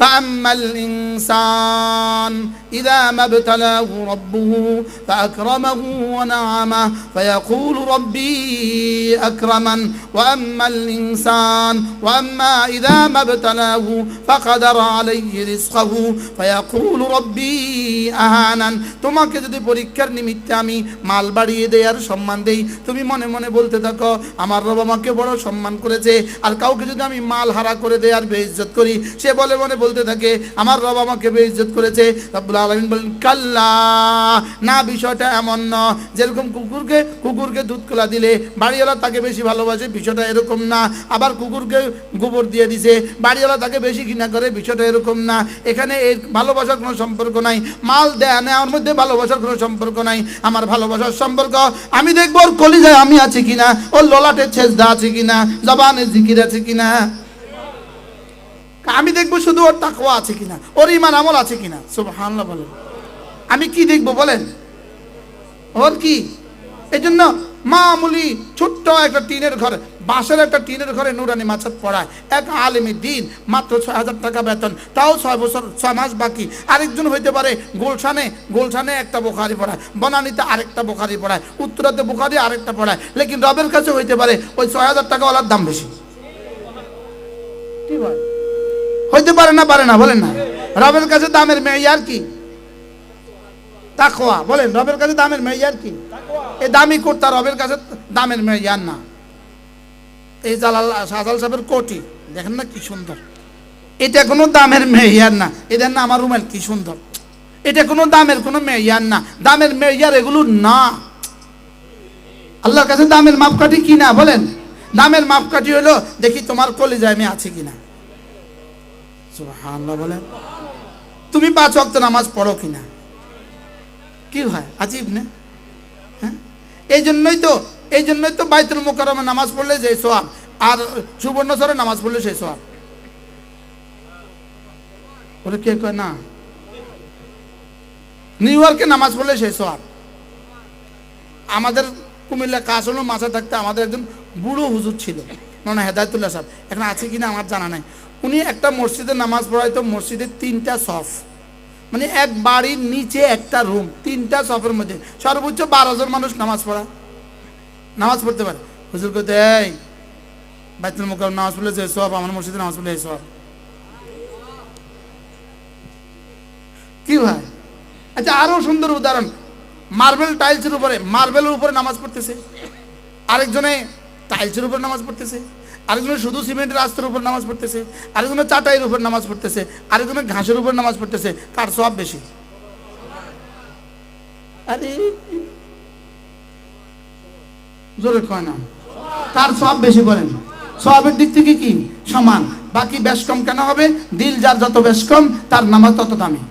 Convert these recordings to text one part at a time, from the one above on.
فأما الإنسان إذا ما ابتلاه ربه فأكرمه ونعمه فيقول ربي أكرمن وأما الإنسان وأما إذا ما ابتلاه فقدر عليه رزقه فيقول ربي أهانن তোমাকে যদি পরীক্ষার নিমিত্তে আমি মাল বাড়িয়ে দেই আর সম্মান দেই তুমি মনে মনে বলতে থাকো আমার রব আমাকে বড় সম্মান করেছে আর কাউকে যদি আমি মাল হারা করে দেই আর বেইজ্জত করি সে বলে মনে বলতে থাকে, আমার রব আমাকে বেইজ্জত করেছে। রব্বুল আলামিন বলেন, কাল্লা, না, বিষয়টা এমন ন। যেরকম কুকুরকে কুকুরকে দুধ কোলা দিলে বাড়িওয়ালা তাকে বেশি ভালোবাসে, বিষয়টা এরকম না। আবার কুকুরকে গোবর দিয়ে দিছে, বাড়িওয়ালা তাকে বেশি ঘৃণা করে, বিষয়টা এরকম না। এখানে এই ভালোবাসার কোনো সম্পর্ক নাই। মাল দেয়া নেওয়ার মধ্যে ভালোবাসার কোনো সম্পর্ক নাই। আমার ভালোবাসার সম্পর্ক, আমি দেখব ওর কলিজায় আমি আছি কিনা, ওর ললাটের ছেজদা আছে কিনা, জবানের জিকির আছে কিনা। আমি দেখব শুধু ওর তাকওয়া আছে কিনা, ওর ইমান আমল আছে কিনা। সুবহানাল্লাহ বলেন। আমি কি দেখব বলেন? ওর কি? এই জন্য মামুলি ছোট্ট একটা টিনের ঘরে, বাঁশের একটা টিনের ঘরে নুরানি মাছাত পড়ায়। এক আলেমি দিন মাত্র ছয় হাজার টাকা বেতন, তাও ছয় বছর, ছয় মাস বাকি। আরেকজন হইতে পারে গোলশানে গোলশানে একটা বোখারি পড়ায়, বনানীতে আরেকটা বোখারি পড়ায়, উত্তরাতে বোখারি আরেকটা পড়ায়, লেকিন রবের কাছে হইতে পারে ওই ছয় হাজার টাকাওয়ালার দাম বেশি। কি হয় হইতে পারে না পারে না, বলেন না। রবের কাছে দামের মেয়ার কি? তাকওয়া, বলেন, রবের কাছে দামের মেয়ার কি? এই দামি কোটটা রবের কাছে দামের মেয়ার না। এই জালাল, সাজাল সাহেবের কোটি, দেখেন না কি সুন্দর। এটা কোনো দামের মেয়ার না। এদের না আমার রুমেল কি সুন্দর। এটা কোনো দামের কোনো মেয়ার না। দামের মেয়ার এগুলো না। আল্লাহর কাছে দামের মাপকাঠি কি না, বলেন? দামের মাপকাঠি হলো, দেখি তোমার কলিজায় আমি আছি কিনা। সুবহানাল্লাহ বলেন তুমি পাঁচ ওয়াক্ত নামাজ পড়ো কিনা? কি হয় আজিব না? হ্যাঁ? এই জন্যই তো এই জন্যই তো বাইতুল মোকারমে নামাজ পড়লে যে সোয়াব আর সুবর্ণচরে নামাজ পড়লে সেই সোয়াব বলে কে কয়, না। নিউ ইয়র্কে নামাজ পড়লে সেই সোয়াব আমাদের কুমিল্লা কাশনো মাথা থাকতে আমাদের একজন বুড়ো হুজুর ছিল না হেদায়তুল্লাহ সাহেব। এখন আছে কিনা আমার জানা নাই। উনি একটা মসজিদে নামাজ পড়াইতো মসজিদের তিনটা সফ। মানে এক বাড়ির নিচে একটা রুম তিনটা সফের মধ্যে। সর্বোচ্চ বারো জন মানুষ নামাজ পড়া। নামাজ পড়তে পারে। হুজুর এই, বাইতুল মুকাম নামাজ পড়লে যে সব, আমার মসজিদে নামাজ পড়লে সব। কি ভাই? আচ্ছা আরও সুন্দর উদাহরণ। মার্বেল টাইলসের উপরে, মার্বেলের উপরে নামাজ পড়তেছে। আরেকজনে টাইলসের উপরে নামাজ পড়তেছে। আরেকজনে শুধু সিমেন্টের রাস্তার উপর নামাজ পড়তেছে, আরেকজনে চাটাইয়ের উপর নামাজ পড়তেছে, আরেকজনে ঘাসের উপর নামাজ পড়তেছে কার সব বেশি। আরে, জোরে কয় না। তার সব বেশি বলেন সবের দিক থেকে কি? সমান। বাকি বেশ কম কেন হবে? দিল যার যত বেশ কম, তার নামাজ তত দামি।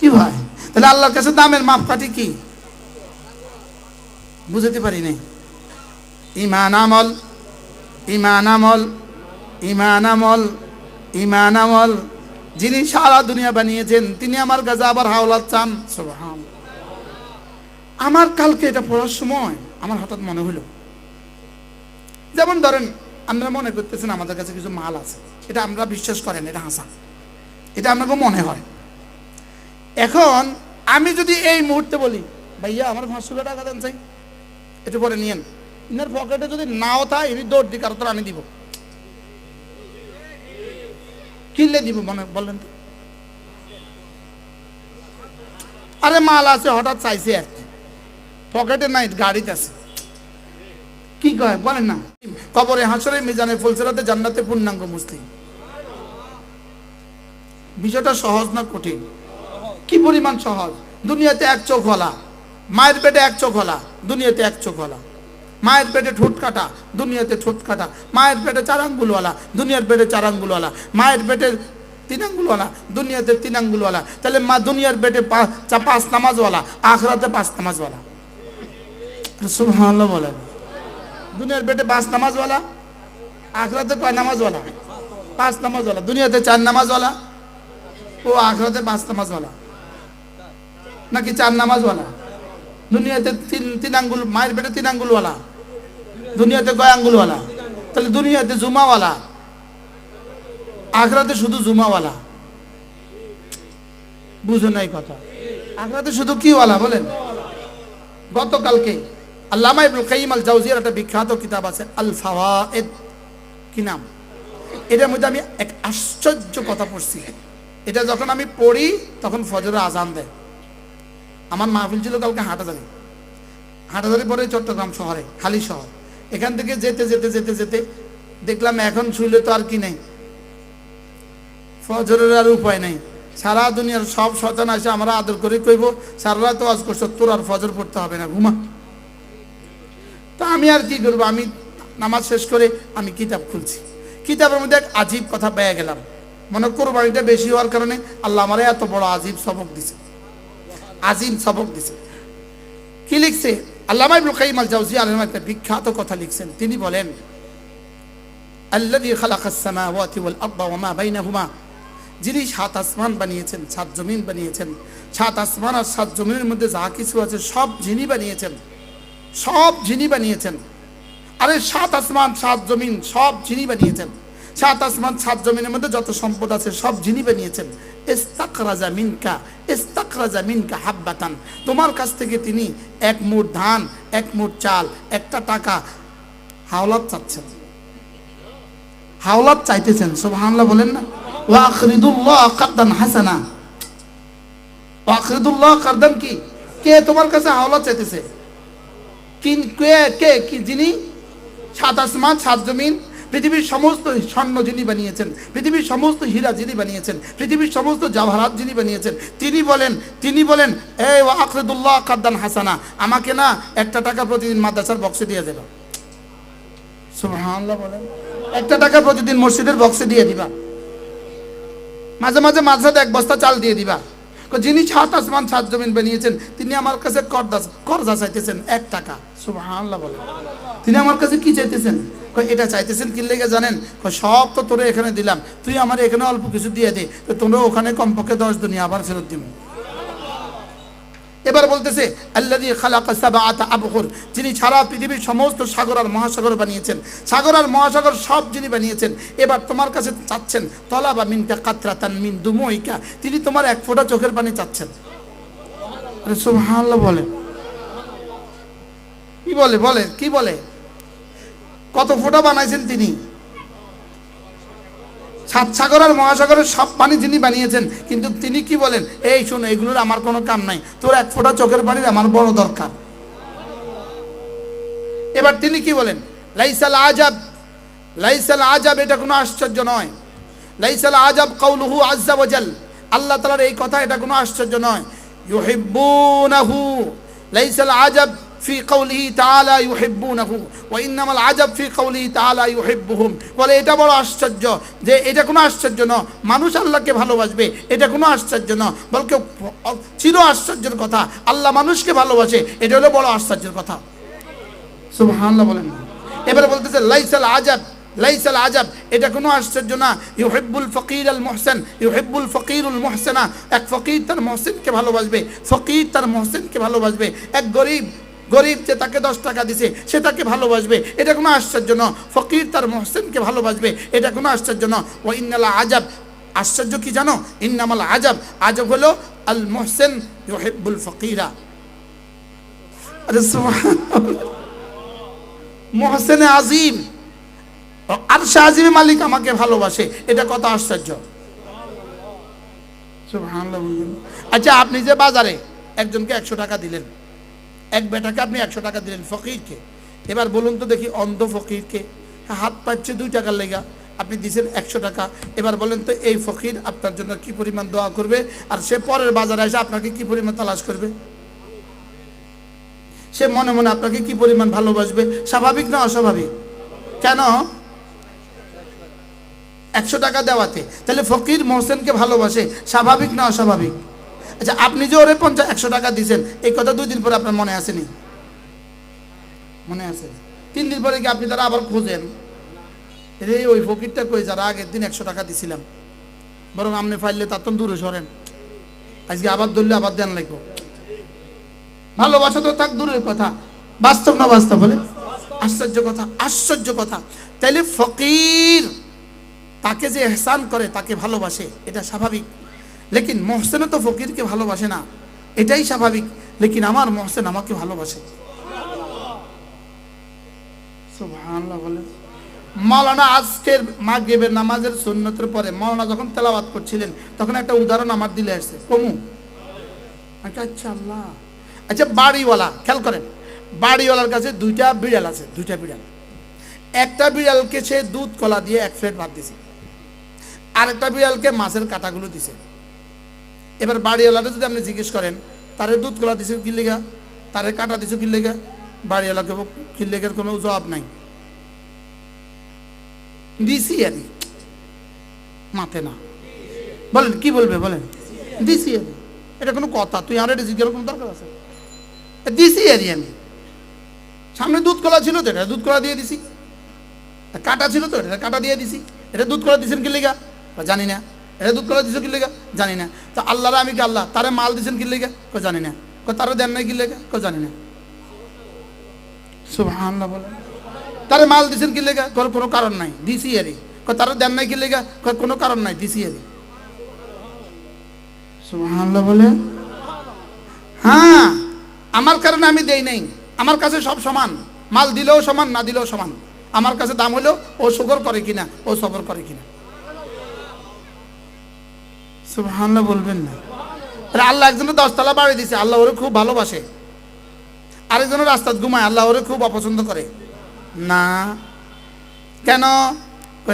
কি ভাই? তাহলে আল্লাহর কাছে দামের মাপকাঠি কি? বুঝতে পারি নাই। ইমান আমল ইমান আমল ইমান আমল ইমান আমল। যিনি সারা দুনিয়া বানিয়েছেন, তিনি আমার কাছে আবার হাওলাত চান। আমার কালকে এটা পড়ার সময় আমার হঠাৎ মনে হলো। যেমন ধরেন আমরা মনে করতেছেন আমাদের কাছে কিছু মাল আছে। এটা আমরা বিশ্বাস করেন, এটা হাসা এটা আপনাকে মনে হয়। এখন আমি যদি এই মুহূর্তে বলি, ভাইয়া, আমার পাঁচশো টাকা দেন চাই। একটু পরে নিয়েন। ইনার পকেটে যদি নাও থাকে ইনি দৌড় দিই কারও আমি দিব। কিনলে দিব মনে বললেন তো। আরে মাল আছে, হঠাৎ চাইছে আর কি পকেটে নাই, গাড়িতে আছে। কি কয়, বলেন না। কবরে হাসরে মিজানে ফুলসেরাতে জান্নাতে পূর্ণাঙ্গ মুসলিম। বিষয়টা সহজ না কঠিন? কি পরিমাণ সহজ? দুনিয়াতে এক চোখ হলা। মায়ের পেটে এক চোখ হলা। দুনিয়াতে এক চোখ হলা। মায়ের পেটে ঠোঁট কাটা, দুনিয়াতে ঠোঁট কাটা। মায়ের পেটে চার আঙ্গুলওয়ালা দুনিয়ার পেটে চার আঙ্গুলওয়ালা মায়ের পেটে তিন আঙ্গুলওয়ালা দুনিয়াতে তিন আঙ্গুলওয়ালা তাহলে মা দুনিয়ার পেটে পাঁচ নামাজওয়ালা, আখরাতে পাঁচ নামাজওয়ালা। সুবহানাল্লাহ বলেন। দুনিয়ার পেটে পাঁচ নামাজওয়ালা, আখরাতে কয় নামাজওয়ালা? পাঁচ নামাজওয়ালা। দুনিয়াতে চার নামাজওয়ালা ও আখরাতে পাঁচ নামাজওয়ালা। নাকি চার নামাজওয়ালা? দুনিয়াতে তিন তিন আঙ্গুল মায়ের পেটে তিন আঙ্গুলওয়ালা দুনিয়াতে কয় আঙ্গুলওয়ালা? তাহলে দুনিয়াতে জুমাওয়ালা? আখরাতে শুধু জুমাওয়ালা? বুঝো নাই কথা। আখরাতে শুধু কিওয়ালা বলেন? গতকালকে আল্লামা ইবনুল কাইম আল জাউজিয়ার একটা বিখ্যাত কিতাব আছে আল ফাওয়ায়েদ কি নাম? এটার মধ্যে আমি এক আশ্চর্য কথা পড়ছি। এটা যখন আমি পড়ি, তখন ফজরের আজান দেয়। আমার মাহফিল ছিল কালকে হাটাজারি। হাটাজারি পরে চট্টগ্রাম শহরে, খালি শহর। এখান থেকে যেতে যেতে যেতে যেতে দেখলাম এখন শুইলে তো আর কি নেই। ফজরের আর উপায় নেই। সারা দুনিয়ার সব শতান আছে আমরা আদর করে কইব, সারা রাত আজ করছ, তোর আর ফজর পড়তে হবে না, ঘুমা। তা আমি আর কি করব? আমি নামাজ শেষ করে আমি কিতাব খুলছি। কিতাবের মধ্যে এক আজীব কথা পেয়ে গেলাম। মনে কোরবানিটা বেশি হওয়ার কারণে আল্লাহ আমার এত বড় আজীব সবক দিছে। আজিম সবক দিছে। কি লিখছে? আল্লামা ইবনুল কাইম আল জাওজি আলাইহিস একটা বিখ্যাত কথা লিখছেন। তিনি বলেন, আল্লাযী খালাকাস সামাওয়াতি ওয়াল আরদা ওয়া মা বাইনাহুমা। যিনি সাত আসমান বানিয়েছেন, সাত জমিন বানিয়েছেন, সাত আসমান আর সাত জমিনের মধ্যে যা কিছু আছে সব যিনি বানিয়েছেন, সব যিনি বানিয়েছেন। আরে সাত আসমান, সাত জমিন সব যিনি বানিয়েছেন। সাত আসমান, সাত জমিনের মধ্যে যত সম্পদ আছে সব যিনি বানিয়েছেন। ইস্তাকরাজা মিনকা ইস্তাকরাজা মিনকা হাব্বাতান। তোমার কাছ থেকে তিনি এক মুঠ ধান, এক মুঠ চাল, একটা টাকা হাওলাত চাচ্ছেন। হাওলাত চাইতেছেন, সুবহানাল্লাহ বলেন না। ওয়া আখরিদুল্লাহ কারদান হাসানা। ওয়া আখরিদুল্লাহ কারদান কি? কে তোমার কাছে হাওলাত চাইতেছে? কিন কে কে কি যিনি? সাত আসমান, সাত জমিন পৃথিবীর সমস্ত স্বর্ণ যিনি বানিয়েছেন, পৃথিবীর সমস্ত হীরা যিনি বানিয়েছেন, পৃথিবীর সমস্ত জাভারাত যিনি বানিয়েছেন, তিনি বলেন তিনি বলেন এই আখরদুল্লাহ কাদ্দান হাসানা, আমাকে না একটা টাকা প্রতিদিন মাদ্রাসার বক্সে দিয়ে দেবা। বলেন, একটা টাকা প্রতিদিন মসজিদের বক্সে দিয়ে দিবা। মাঝে মাঝে মাঝে এক বস্তা চাল দিয়ে দিবা। যিনি সাত আসমান, সাত জমিন বানিয়েছেন, তিনি আমার কাছে করদা করজা চাইতেছেন এক টাকা। সুবহানাল্লাহ বলে। তিনি আমার কাছে কি চাইতেছেন? এটা চাইতেছেন কি লেগে জানেন? সব তো তোরে এখানে দিলাম। তুই আমার এখানে অল্প কিছু দিয়ে দে। তো তোমরা ওখানে কমপক্ষে দশ দুনিয়া আবার ফেরত দিব। এবার বলতেছে আল্লাদি খালাকা সাবাআতা আবহুর। যিনি সারা পৃথিবীর সমস্ত সাগর আর মহাসাগর বানিয়েছেন। সাগর আর মহাসাগর সব যিনি বানিয়েছেন এবার তোমার কাছে চাচ্ছেন তলা বা মিনকা কাতরাতান মিন দুমইকা। তিনি তোমার এক ফোঁটা চোখের পানি চাচ্ছেন। আরে সুবহানাল্লাহ বলে। কি বলে বলে কি বলে? কত ফোঁটা বানাইছেন তিনি? সাত সাগর আর মহাসাগরের সব পানি যিনি বানিয়েছেন, কিন্তু তিনি কি বলেন? এই শোনো, এগুলোর আমার কোনো কাম নাই। তোর এক ফোঁটা চোখের পানির আমার বড় দরকার। এবার তিনি কি বলেন? লাইসাল আজাব লাইসাল আজাব, এটা কোনো আশ্চর্য নয়। লাইসাল আজাব কৌলুহু ওয়াজাল আল্লাহ তাআলার এই কথা, এটা কোনো আশ্চর্য নয়। ইউহিব্বুনাহু, লাইসাল আজাব في قوله تعالى يحبونه وانما العجب في قوله تعالى يحبهم বলে এটা বড় আশ্চর্য যে এটা কোনো আশ্চর্য নয় মানুষ আল্লাহকে ভালোবাসবে এটা কোনো আশ্চর্য নয় বলকে চির আশ্চর্যের কথা আল্লাহ মানুষকে ভালোবাসে এটা হলো বড় আশ্চর্যের কথা সুবহানাল্লাহ বলেন এবারে বলতেছে লাইসাল আজাব লাইসাল আজাব এটা কোনো আশ্চর্য না ইউহিব্বুল ফকির আল মোহসেন ইউহিব্বুল ফকিরুল মোহসেনা এক ফকির তার মোহসেনকে ভালোবাসবে ফকির তার মোহসেনকে ভালোবাসবে এক গরিব গরিব যে তাকে দশ টাকা দিছে, সে তাকে ভালোবাসবে। এটা কোনো আশ্চর্য ন ফকির তার মোহসেনকে ভালোবাসবে। এটা কোনো আশ্চর্য ন ও ইন্নালা আজাব। আশ্চর্য কি জানো? ইন্নামাল আজাব। আজব হলো আল মোহসেন ইউহিব্বুল ফকিরা। সুবহানাল্লাহ। আজিম। আর সে আজিমে মালিক আমাকে ভালোবাসে। এটা কত আশ্চর্য। আচ্ছা আপনি যে বাজারে একজনকে একশো টাকা দিলেন এক বেটাকে আপনি একশো টাকা দিলেন, ফকিরকে। এবার বলুন তো দেখি অন্ধ ফকিরকে। হাত পাচ্ছে দুই টাকার লেগা, আপনি দিয়েছেন একশো টাকা। এবার বলেন তো, এই ফকির আপনার জন্য কি পরিমাণ দোয়া করবে? আর সে পরের বাজারে এসে আপনাকে কি পরিমাণ তালাশ করবে? সে মনে মনে আপনাকে কি পরিমাণ ভালোবাসবে? স্বাভাবিক না অস্বাভাবিক? কেন? একশো টাকা দেওয়াতে। তাহলে ফকির মোহসেনকে ভালোবাসে, স্বাভাবিক না অস্বাভাবিক? আচ্ছা আপনি যে ওরে পঞ্চাশ, একশো টাকা দিয়েছেন এই কথা দুই দিন পরে আপনার মনে আসেনি? মনে আছে? তিন দিন পরে কি আপনি তারা আবার খোঁজেন? রে ওই ফকিরটা কই? যারা আগের দিন একশো টাকা দিছিলাম। বরং আপনি ফাইলে তার তো দূরে সরেন। আজকে আবার ধরলে আবার দেন লাগবো। ভালোবাসা তো থাক, দূরের কথা। বাস্তব না বাস্তব বলে? আশ্চর্য কথা আশ্চর্য কথা। তাইলে ফকির তাকে যে এহসান করে, তাকে ভালোবাসে, এটা স্বাভাবিক। লেকিন মহসেনও তো ফকিরকে ভালোবাসে না। এটাই স্বাভাবিক। লেকিন আমার মহসেন আমাকে ভালোবাসে। বলেন। মাওলানা আজকের মাগরিবের নামাজের সুন্নতের পরে মাওলানা যখন তেলাওয়াত করছিলেন, তখন একটা উদাহরণ আমার দিলে আসছে। কমু। আচ্ছা আচ্ছা আল্লাহ। আচ্ছা বাড়িওয়ালা, খেয়াল করেন। বাড়িওয়ালার কাছে দুইটা বিড়াল আছে, দুইটা বিড়াল। একটা বিড়ালকে সে দুধ কলা দিয়ে এক প্লেট ভাত দিছে। আরেকটা বিড়ালকে মাছের কাঁটাগুলো দিছে। এবার বাড়িওয়ালাটা যদি আপনি জিজ্ঞেস করেন, তারে দুধ কলা দিছে কি লেগা? তারে কাটা দিছে কি লেগা? বাড়িওয়ালাকে কি লেগের কোনো জবাব নাই। দিছি আদি মাথে না। বলেন, কি বলবে, বলেন। দিছি আদি এটা কোনো কথা, তুই আর এটা জিজ্ঞাসা কোনো দরকার আছে? দিছি আদি আমি। সামনে দুধ কলা ছিল তো, এটা দুধ কলা দিয়ে দিছি। আর কাটা ছিল তো, এটা কাটা দিয়ে দিছি। এটা দুধ কলা দিছেন কি লেগা? জানি না। এটা দুধ কলা দিছে কি লেগে? জানি না। তো আল্লাহর আমি কি আল্লাহ? তারে মাল দিছেন কি লেগে? কো জানি না। কো তারে দেন নাই কি লেগে? কো জানি না। সুবহানাল্লাহ বলে। তারে মাল দিছেন কি লেগে? কোন কোনো কারণ নাই। দিছি আরে কো তারে দেন নাই কি লেগে? কোনো কারণ নাই। দিছি আরে সুবহানাল্লাহ বলে। হ্যাঁ আমার কারণে আমি দেই নাই। আমার কাছে সব সমান। মাল দিলেও সমান, না দিলেও সমান। আমার কাছে দাম হলেও ও শুকর করে কিনা, ও সবর করে কিনা। সুবহানাল্লাহ বলবেন না। আরে আল্লাহ একজনের দশতলা বাড়ি দিছে, আল্লাহ ওরে খুব ভালোবাসে। আরেকজনের ঘুমায়, আল্লাহ ওরে খুব অপছন্দ করে। না। কেন?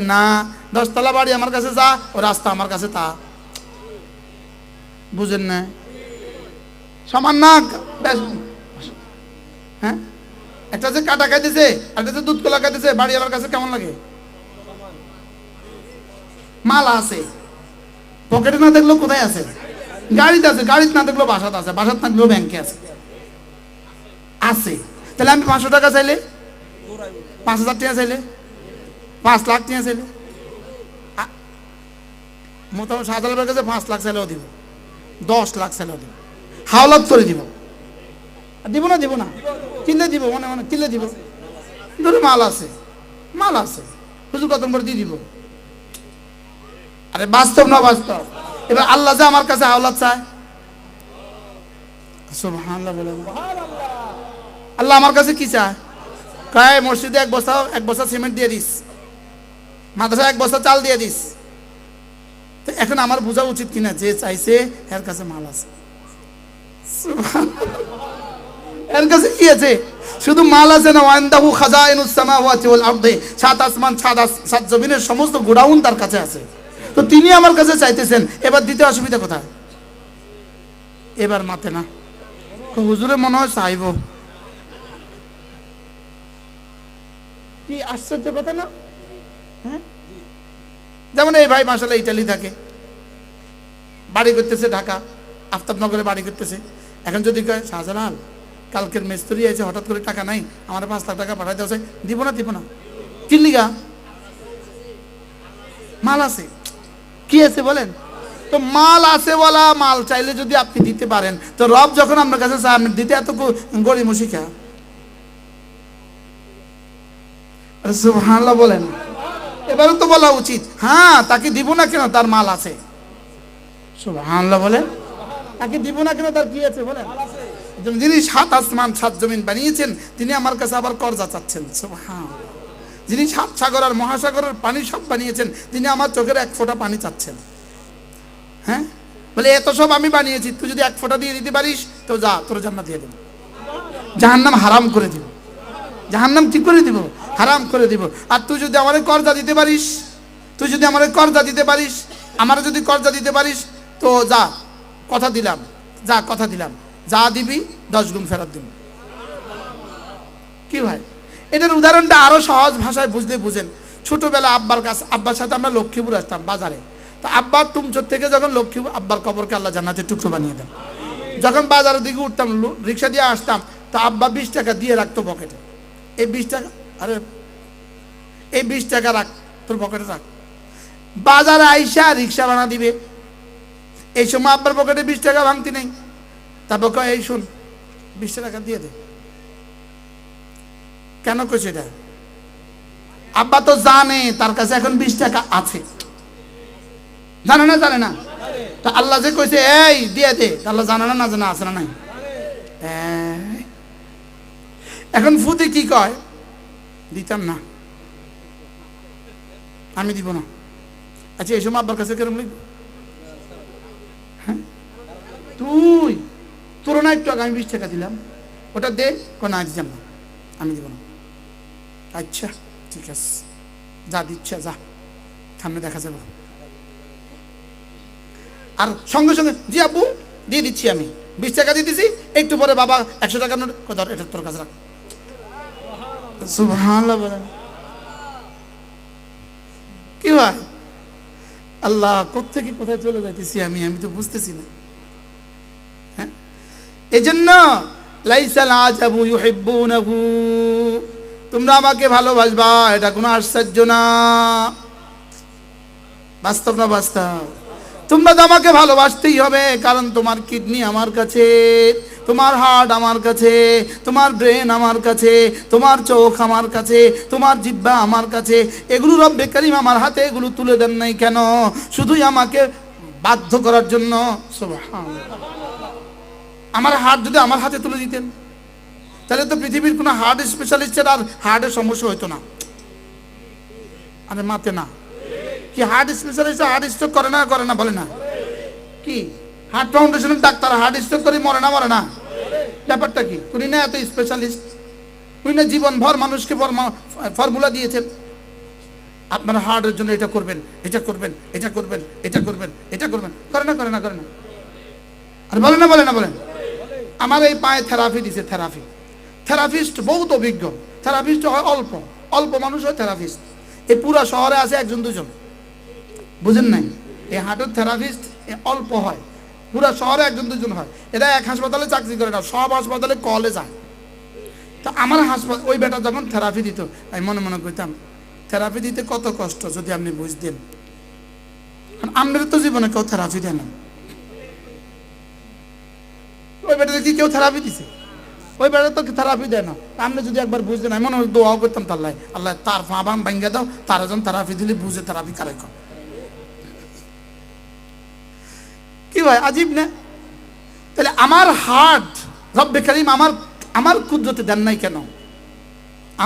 না, দশতলা বাড়ি আমার কাছে যা, ও রাস্তা আমার কাছে তা। বুঝেন না? সমান না হ্যাঁ? একটা যে কাটা খাইতেছে একটা যে দুধ কলা খাইতেছে বাড়িওয়ালার কাছে কেমন লাগে? মাল আছে। পকেটে না দেখলেও কোথায় আছে? গাড়িতে আছে, গাড়িতে না দেখলেও বাসাতে আছে, বাসাতে না দেখলেও ব্যাংকে আছে। আছে। তাহলে আমি পাঁচশো টাকা চাইলে? পাঁচ হাজার টাকা চাইলে? পাঁচ লাখ টাকা চাইলে? মোটামুটি সাত হাজার কাছে পাঁচ লাখ চাইলেও দিব। দশ লাখ চাইলেও দিব। হাওলাত করে দিব। দিব না দিব না। কিনলে দিব, মনে মনে কিনলে দিব। ধরো মাল আছে। মাল আছে। হুজুর কত করে দিয়ে দিব? আরে বাস্তব না বাস্তব? এবার আল্লাহ যে আমার কাছে হাওলাত চায়? আল্লাহ আমার কাছে কি চায়? কয়, মসজিদে এক এক সিমেন্ট দিয়ে দিস। এক চাল দিয়ে দিস। তো এখন আমার বোঝা উচিত কিনা? যে চাইছে, এর কাছে মাল আছে। এর কাছে কি আছে? শুধু মাল আছে না, ওয়ান্দাহু খাজাইনুস সামাওয়াতি ওয়াল আরদি। সাত আসমান, সাত সাত জমিনের সমস্ত গোডাউন তার কাছে আছে। তো তিনি আমার কাছে চাইতেছেন, এবার দিতে অসুবিধা কোথায়? এবার মাতে না। হুজুরে মনে হয় চাইব। কি আশ্চর্য কথা না? হ্যাঁ? যেমন এই ভাই মাসালা ইটালি থাকে। বাড়ি করতেছে ঢাকা, আফতাবনগরে বাড়ি করতেছে। এখন যদি কয়, শাহজালাল, কালকের মিস্ত্রি আছে হঠাৎ করে টাকা নাই, আমার পাঁচ লাখ টাকা পাঠাইতে আছে দিব না দিব না। কিল্লিগা মাল আছে। কি আছে বলেন? তো মাল আছে বলা, মাল চাইলে যদি আপনি দিতে পারেন। তো রব যখন আপনার কাছে আপনি দিতে এত গড়িমসি খা সুবহানাল্লাহ বলেন। এবারে তো বলা উচিত। হ্যাঁ তাকে দিব না কেন? তার মাল আছে। সুবহানাল্লাহ বলেন। তাকে দিব না কেন? তার কি আছে বলেন? যিনি সাত আসমান, সাত জমিন বানিয়েছেন, তিনি আমার কাছে আবার কর্জা চাচ্ছেন। সুবহান যিনি সাত সাগর আর মহাসাগরের পানি সব বানিয়েছেন, তিনি আমার চোখের এক ফোঁটা পানি চাচ্ছেন। হ্যাঁ? বলে, এত সব আমি বানিয়েছি, তুই যদি এক ফোঁটা দিয়ে দিতে পারিস, তো যা, তোর জান্নাত দিয়ে দেব। জাহান্নাম হারাম করে দিব। জাহান্নাম কি করে দিব? হারাম করে দিব। আর তুই যদি আমার কর্জা দিতে পারিস, তুই যদি আমার কর্জা দিতে পারিস, আমার যদি কর্জা দিতে পারিস, তো যা, কথা দিলাম, যা, কথা দিলাম। যা দিবি, দশ গুণ ফেরত দিব। কি ভাই? এটার উদাহরণটা আরও সহজ ভাষায় বুঝলে বুঝেন। ছোটবেলা আব্বার কাছে আব্বার সাথে আমরা লক্ষ্মীপুর আসতাম বাজারে। তো আব্বার টুমচোর থেকে যখন লক্ষ্মীপুর আব্বার কবরকে আল্লাহ জান্নাতে টুকরো বানিয়ে দেন। যখন বাজারের দিকে উঠতাম রিক্সা দিয়ে আসতাম, তো আব্বা বিশ টাকা দিয়ে রাখতো পকেটে। এই বিশ টাকা আরে, এই বিশ টাকা রাখ, তোর পকেটে রাখ। বাজারে আইসা রিক্সা ভাড়া দিবে। এই সময় আব্বার পকেটে বিশ টাকা ভাঙতি নেই। তারপর এই শুন, বিশ টাকা দিয়ে দে। কেন কইছে এটা? আব্বা তো জানে, তার কাছে এখন বিশ টাকা আছে। জানে না জানে না? তা আল্লাহ যে কইছে, এই, দিয়ে দে। আল্লাহ জানে না না জানা, আছে না নাই? এখন ফুতে কি কয়? দিতাম না। আমি দিব না। আচ্ছা এই সময় আব্বার কাছে কেরম লিখব? হ্যাঁ? তুই, তোর না একটু আগে আমি বিশ টাকা দিলাম। ওটা দে, কোনো আজ দিতাম না। আমি দিব না। আচ্ছা ঠিক আছে। যা দিচ্ছে যা। সামনে দেখা যাবে। আর সঙ্গে সঙ্গে জি আব্বু দিয়ে দিচ্ছি আমি। বিশ টাকা দিয়ে দিছি একটু পরে বাবা একশো টাকা নোট ধর, এটা তোর কাছে রাখ। কি ভাই? আল্লাহ কোথেকে কোথায় চলে যাইতেছি আমি? আমি তো বুঝতেছি না। হ্যাঁ? এই জন্য লাইসাল আজাবু ইউহিব্বুনাহু। তোমরা আমাকে ভালোবাসবা, এটা কোনো আশ্চর্য না। বাস্তব না বাস্তব? তোমরা তো আমাকে ভালোবাসতেই হবে, কারণ তোমার কিডনি আমার কাছে, তোমার হার্ট আমার কাছে, তোমার ব্রেন আমার কাছে, তোমার চোখ আমার কাছে, তোমার জিব্বা আমার কাছে। এগুলো রব্বে কারিম আমার হাতে, এগুলো তুলে দেন নাই কেন? শুধুই আমাকে বাধ্য করার জন্য। আমার হার্ট যদি আমার হাতে তুলে দিতেন। তাহলে তো পৃথিবীর কোনো হার্ট স্পেশালিস্টের আর হার্টের সমস্যা হতো না। আরে মাতে না। কি হার্ট স্পেশালিস্ট হার্ট স্ট্রোক করে না করে না, বলে না? কি? হার্ট ফাউন্ডেশনের ডাক্তার হার্ট স্ট্রোক করে, মরে না মরে না? ব্যাপারটা কি? উনি না এত স্পেশালিস্ট। উনি না জীবন ভর মানুষকে ফর্মুলা দিয়েছেন। আপনারা হার্টের জন্য এটা করবেন এটা করবেন এটা করবেন এটা করবেন এটা করবেন। করে না করে না করে না। আর বলে না বলে না বলেন আমার এই পায়ে থেরাপি দিছে, থেরাপি। থেরাপিস্ট বহুত অভিজ্ঞ, থেরাপিস্ট হয় অল্প অল্প মানুষ হয় থেরাপিস্ট। এই পুরা শহরে আছে একজন, দুজন। বুঝেন নাই? এই হার্টের থেরাপিস্ট অল্প হয়। পুরা শহরে একজন, দুজন হয়। এরা এক হাসপাতালে চাকরি করে না, সব হাসপাতালে কলে যায়। তো আমার হাসপাতাল, ওই বেটা যখন থেরাপি দিত, আমি মনে মনে করতাম থেরাপি দিতে কত কষ্ট যদি আপনি বুঝতেন। আপনার তো জীবনে কেউ থেরাপি দেয় না। ওই বেটাতে কি কেউ থেরাপি দিছে? ওই বেটা তো থেরাপি দেয় না। আপনি যদি একবার বুঝতেন আমি মনে হয় দোয়াও করতাম তার লাই। আল্লাহ, তার ফাঁবান ভাঙ্গা দাও, তার একজন থেরাপি দিলে, বুঝে থেরাপি কারে কর। কি ভাই, আজিব না? তাহলে আমার হার্ট রব্বে কারিম আমার আমার কুদরতে দেন নাই কেন?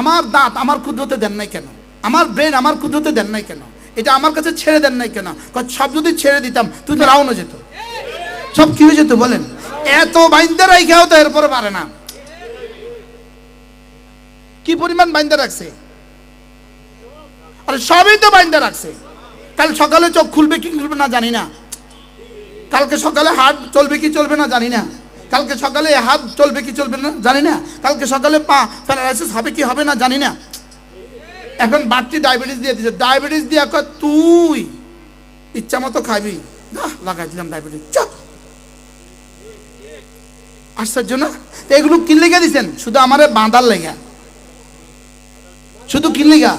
আমার দাঁত আমার কুদরতে দেন নাই কেন? আমার ব্রেন আমার কুদরতে দেন নাই কেন? এটা আমার কাছে ছেড়ে দেন নাই কেন? সব যদি ছেড়ে দিতাম, তুই তো রাউনো যেত। সব কি হয়ে যেত বলেন? এত বাইন্দা রাইখাও তো এরপরে পারে না। কি পরিমাণ বাইন্দা রাখছে? আরে সবই তো বাইন্দা রাখছে। কাল সকালে চোখ খুলবে কি খুলবে না জানি না। কালকে সকালে হাত চলবে কি চলবে না জানি না। কালকে সকালে হাত চলবে কি চলবে না জানি না। কালকে সকালে পা প্যারালাইসিস হবে কি হবে না জানি না। এখন বাড়তি ডায়াবেটিস দিয়ে দিচ্ছে ডায়াবেটিস দিয়ে কয়, তুই ইচ্ছা মতো খাবি। না, লাগাই দিলাম ডায়াবেটিস। চাপ। আশ্চর্য না? এগুলো কি লেগে দিছেন? শুধু আমারে বাঁধার লেগা। শুধু কি লেগা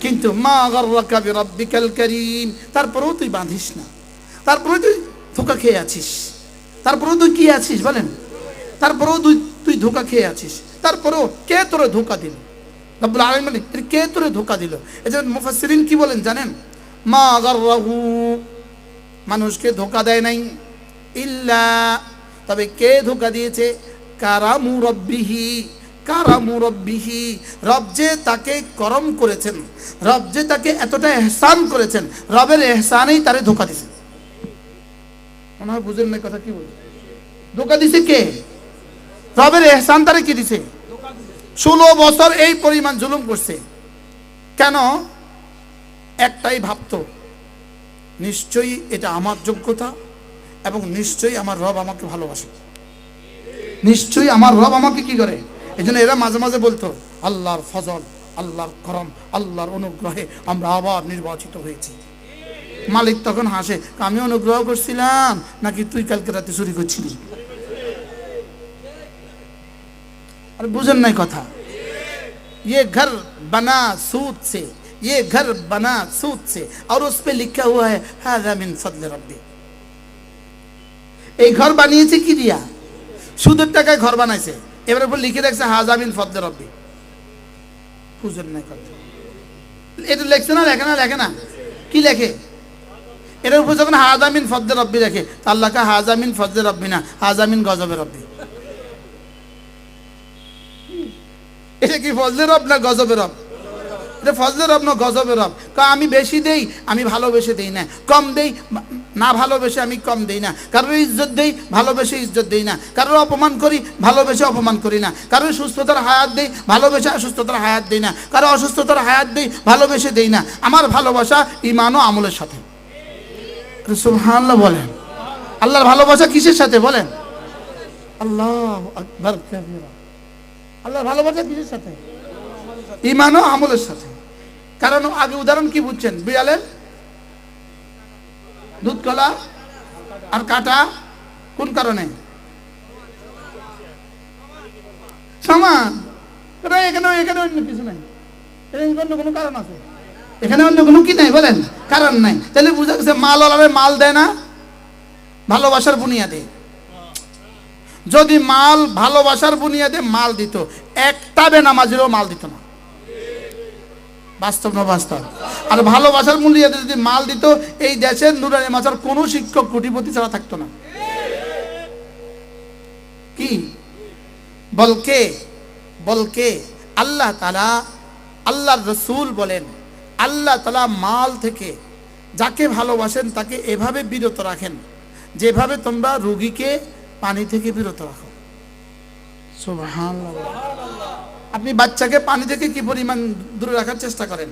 কিন্তু মা গর্রাকা বিরাব্বিকাল করিম, তারপরেও তুই বাঁধিস না। তারপরেও তুই ধোকা খেয়ে আছিস। তারপরেও তুই কি আছিস বলেন? তারপরেও তুই তুই ধোকা খেয়ে আছিস। তারপরেও কে তোরে ধোকা দিল? রব্বুল বলেন, এর কে তোরে ধোকা দিল? এই যে মুফাসসিরিন কি বলেন জানেন? মা গর্রাহু মানুষকে ধোকা দেয় নাই। ইল্লা, তবে কে ধোকা দিয়েছে? কারামু রব্বিহি। কারামু রব্বিহি, রব যে তাকে করম করেছেন, রব যে তাকে এতটা এহসান করেছেন, রবের এহসানেই তারে ধোকা দিছে। মনে হয় বুঝেন না কথা কি বলছে? ধোকা দিছে কে? রবের এহসান তারে কি দিছে? ষোলো বছর এই পরিমাণ জুলুম করছে। কেন? একটাই ভাবতো, নিশ্চয়ই এটা আমার যোগ্যতা এবং নিশ্চয়ই আমার রব আমাকে ভালোবাসে। নিশ্চয়ই আমার রব আমাকে কি করে? এই জন্য এরা মাঝে মাঝে বলতো আল্লাহর ফজল আল্লাহর করম আল্লাহর অনুগ্রহে আমরা আবার নির্বাচিত হয়েছি মালিক তখন হাসে আমি অনুগ্রহ করছিলাম নাকি তুই কালকে রাতে চুরি করছিলি আর বুঝেন নাই কথা ये घर बना सूद से ये घर बना सूद से और उस पे लिखा हुआ है हाजा मिन फजल रब्बी এই ঘর বানিয়েছে কি দিয়া সুদের টাকায় ঘর বানাইছে এবার উপর লিখে রাখছে হাজামিন ফদ্দ রব্বি। বুঝেন নাই কথা এটা লেখছে না, লেখে না লেখে না। কি লেখে? এর উপর যখন হাজামিন ফদ্দে রব্বি তা আল্লাহকে হাজামিন ফদ্দে রব্বি না হাজামিন গজবে রব্বি। এটা কি ফজলে রব না গজবে রব? এটা ফজলে রব না গজবে রব? আমি বেশি দেই, আমি ভালোবেসে দেই না। কম দেই না ভালোবেসে আমি কম দেই না। কারোর ইজ্জত দেই, ভালোবেসে ইজ্জত দেই না। কারোর অপমান করি, ভালোবেসে অপমান করি না। কারোর সুস্থতার হায়াত দেই, ভালোবেসে অসুস্থতার হায়াত দেই না। কারও অসুস্থতার হায়াত দেই, ভালোবেসে দেই না। আমার ভালোবাসা ইমান ও আমলের সাথে। সুবহানাল্লাহ বলেন। আল্লাহর ভালোবাসা কিসের সাথে বলেন? আল্লাহ আকবার আল্লাহর ভালোবাসা কিসের সাথে? ইমান ও আমলের সাথে। কারণ আগে উদাহরণ কি বুঝছেন? বিড়ালের দুধ কলা আর কাটা কোন কারণে? সমান। এখানে এখানে অন্য কিছু নাই। অন্য কোনো কারণ আছে? এখানে অন্য কোনো কি নাই বলেন? কারণ নাই। তাহলে বুঝা গেছে মাল আলারে মাল দেয় না, ভালোবাসার বুনিয়াদে। যদি মাল ভালোবাসার বুনিয়াদে মাল দিত, একটা বেনামাজিরও মাল দিত না। বাস্তব না বাস্তব? আর ভালোবাসার বুনিয়াদে যদি মাল দিত, এই দেশের নুরানি মাছার কোনো শিক্ষক কোটিপতি ছাড়া থাকতো না। কি? বলকে বলকে আল্লাহ তালা আল্লাহর রসুল বলেন, আল্লাহ তালা মাল থেকে যাকে ভালোবাসেন তাকে এভাবে বিরত রাখেন, যেভাবে তোমরা রুগীকে পানি থেকে বিরত রাখো। সুবহানাল্লাহ। আপনি বাচ্চাকে পানি থেকে কি পরিমাণ দূরে রাখার চেষ্টা করেন?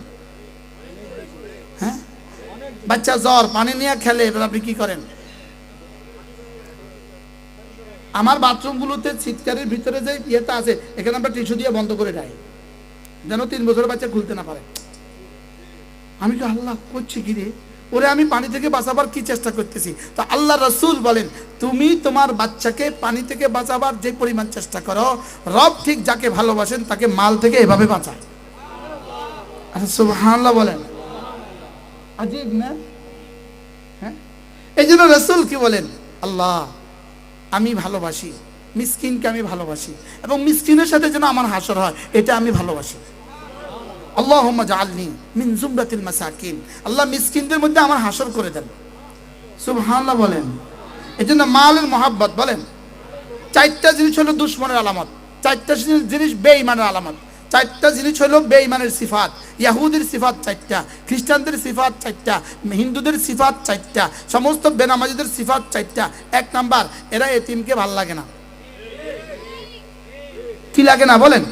হ্যাঁ? বাচ্চা জ্বর, পানি নিয়ে খেলে, এবার আপনি কি করেন? আমার বাথরুমগুলোতে চিৎকারের ভিতরে যে ইয়েটা আছে, এখানে আমরা টিস্যু দিয়ে বন্ধ করে দেয়। যেন তিন বছরের বাচ্চা খুলতে না পারে। আমি তো আল্লাহ করছি কি রে? ওরে আমি পানি থেকে বাঁচাবার কি চেষ্টা করতেছি? তো আল্লাহ রসুল বলেন, তুমি তোমার বাচ্চাকে পানি থেকে বাঁচাবার যে পরিমাণ চেষ্টা করো, রব ঠিক যাকে ভালোবাসেন তাকে মাল থেকে এভাবে বাঁচায়। আচ্ছা সুবহানাল্লাহ বলেন। আজিব না? হ্যাঁ? এই জন্য রসুল কি বলেন? আল্লাহ, আমি ভালোবাসি। মিসকিনকে আমি ভালোবাসি এবং মিসকিনের সাথে যেন আমার হাসর হয়, এটা আমি ভালোবাসি। আল্লাহ জালনি মিন জুমরাতিল মাসাকিন। আল্লাহ মিসকিনদের মধ্যে আমার হাসর করে দেন। সুবহানাল্লাহ বলেন। এই জন্য মালের মহাব্বত বলেন। চারটা জিনিস হলো দুশ্মনের আলামত। চারটা জিনিস- বেঈমানের আলামত। চারটা জিনিস হলো বেঈমানের সিফাত। ইয়াহুদের সিফাত চারটা, খ্রিস্টানদের সিফাত চারটা, হিন্দুদের সিফাত চারটা, সমস্ত বেনামাজিদের সিফাত চারটা। এক নাম্বার, এরা এতিমকে ভালো লাগে না। কি লাগে না বলেন?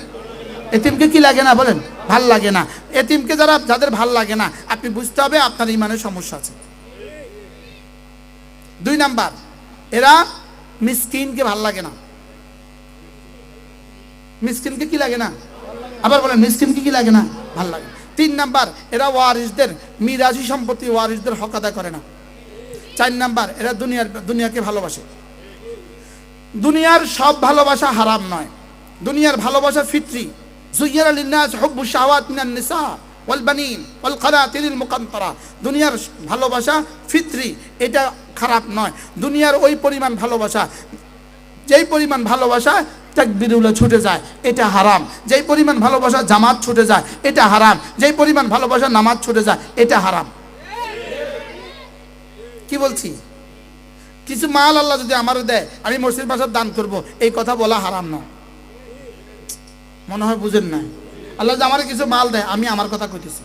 এতিমকে কি লাগে না বলেন? ভালো লাগে না। এতিমকে যারা, যাদের ভালো লাগে না, আপনি বুঝতে হবে আপনার ইমানের সমস্যা আছে। দুই নাম্বার, এরা মিসকিনকে ভালো লাগে না। মিসকিনকে কি লাগে না? আবার বলেন, মিসকিনকে কি লাগে না? ভালো লাগে তিন নাম্বার, এরা ওয়ারিসদের, মিরাজি সম্পত্তি ওয়ারিসদের হক আদায় করে না। চার নাম্বার, এরা দুনিয়ার, দুনিয়াকে ভালোবাসে। দুনিয়ার সব ভালোবাসা হারাম নয়। দুনিয়ার ভালোবাসা ফিতরি। জুইয়ার লিন্নাস হুব্বু শাহাওয়াত মিনান নিসা ওয়াল বানিন ওয়াল কানাতিরিল মুকান্তরা দুনিয়ার ভালোবাসা এটা খারাপ নয়। দুনিয়ার ওই পরিমাণ ভালোবাসা, যেই পরিমাণ ভালোবাসা তাকবিরুল্লাহ ছুটে যায়, এটা হারাম। যেই পরিমাণ ভালোবাসা জামাত ছুটে যায়, এটা হারাম। যেই পরিমাণ ভালোবাসা নামাজ ছুটে যায়, এটা হারাম। কি বলছি? কিছু মাল আল্লাহ যদি আমার দেয়, আমি মসজিদ বাসার দান করব, এই কথা বলা হারাম না মনে হয় বুঝেন নাই। আল্লাহ যে আমার কিছু মাল দেয় আমি আমার কথা কইতেছি।